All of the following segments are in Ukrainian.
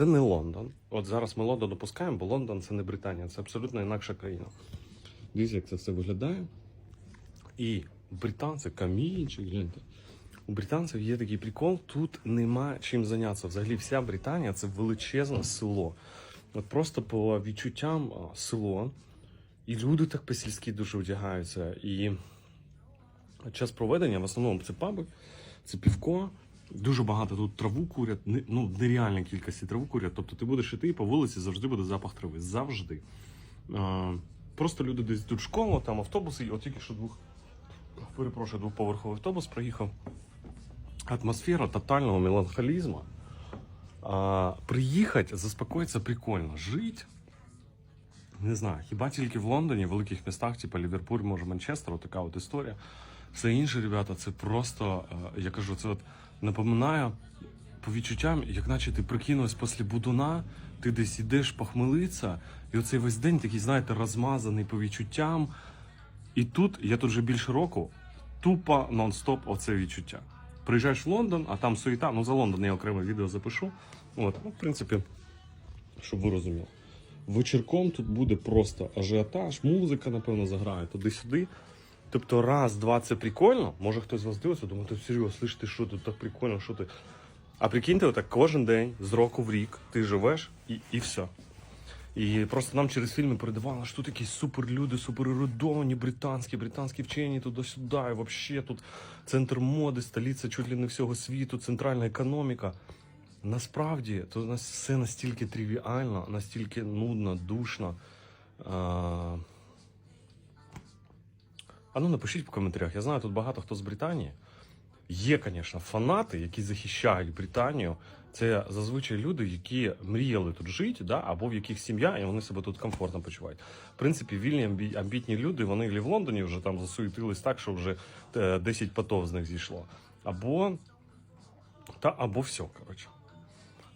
Це не Лондон. От зараз ми Лондон допускаємо, бо Лондон це не Британія, це абсолютно інакша країна. Дивіться, як це все виглядає. І британці, камінчик, гляньте. У британців є такий прикол, тут нема чим зайнятися. Взагалі вся Британія це величезне село. От просто по відчуттям село. І люди так по-сільськи дуже одягаються. І час проведення в основному це паби, це півко. Дуже багато тут траву курять, ну, нереальна кількості траву курять. Тобто ти будеш іти по вулиці завжди буде запах трави. Завжди. Просто люди десь тут школа, там автобуси, і от тільки що двох, перепрошую, двоповерховий автобус проїхав. Атмосфера тотального меланхолізму. А, приїхати, заспокоїтися прикольно. Жить. Не знаю, хіба тільки в Лондоні, в великих містах, типу Ліверпуль, може Манчестер, така от історія. Все інше, ребята, це просто, е, я кажу, це от напоминає по відчуттям, як наче ти прикинувся після будуна, ти десь ідеш похмелиться, і оцей весь день такий, знаєте, розмазаний по відчуттям. І тут, я тут вже більше року, тупо нон-стоп оце відчуття. Приїжджаєш в Лондон, а там суєта, ну за Лондон я окреме відео запишу. От, ну, в принципі, щоб ви розуміли. Вечірком тут буде просто ажіотаж, музика, напевно, заграє туди-сюди. Тобто, раз, два, це прикольно. Може хтось з вас дивиться, думає, ти серйозно, слиш, ти що тут так прикольно, що ти. А прикиньте, отак кожен день, з року в рік, ти живеш і, і все. І просто нам через фільми передавали, що тут якісь суперлюди, суперерудовані, британські, британські вчені туди-сюди, і взагалі тут центр моди, столиця чуть ли не всього світу, центральна економіка. Насправді, то у нас все настільки тривіально, настільки нудно, душно. А, ну напишіть в коментарях. Я знаю, тут багато хто з Британії. Є, звісно, фанати, які захищають Британію. Це зазвичай люди, які мріяли тут жити, да, або в яких сім'я, і вони себе тут комфортно почувають. В принципі, вільні амбі- амбітні люди, вони і в Лондоні вже там засуетились так, що вже е, 10 потов з них зійшло. Або та або все, коротше.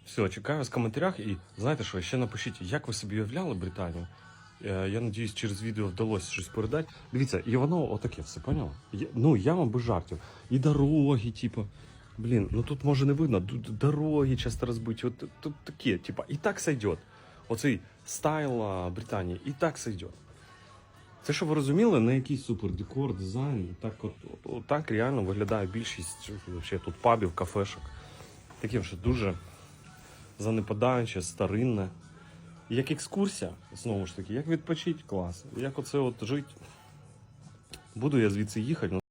Все, чекаю вас в коментарях. І знаєте що, ще напишіть, як ви собі уявляли Британію. Е, Я надіюсь, через відео вдалося щось передати. Дивіться, і воно отаке все, поняла? Ну, я вам без жартів. І дороги, типу. Блін, ну тут може не видно, тут дороги часто розбиті. От тут таке, типа, і так сойдет. Оцей стайл Британії, і так сойдет. Це, щоб ви розуміли, не якийсь супер декор, дизайн. Так, от, от, так реально виглядає більшість вообще, тут пабів, кафешок. Таке вже дуже занепадаюче, старинне. Як екскурсія, знову ж таки, як відпочити, клас. Як оце от жити. Буду я звідси їхати.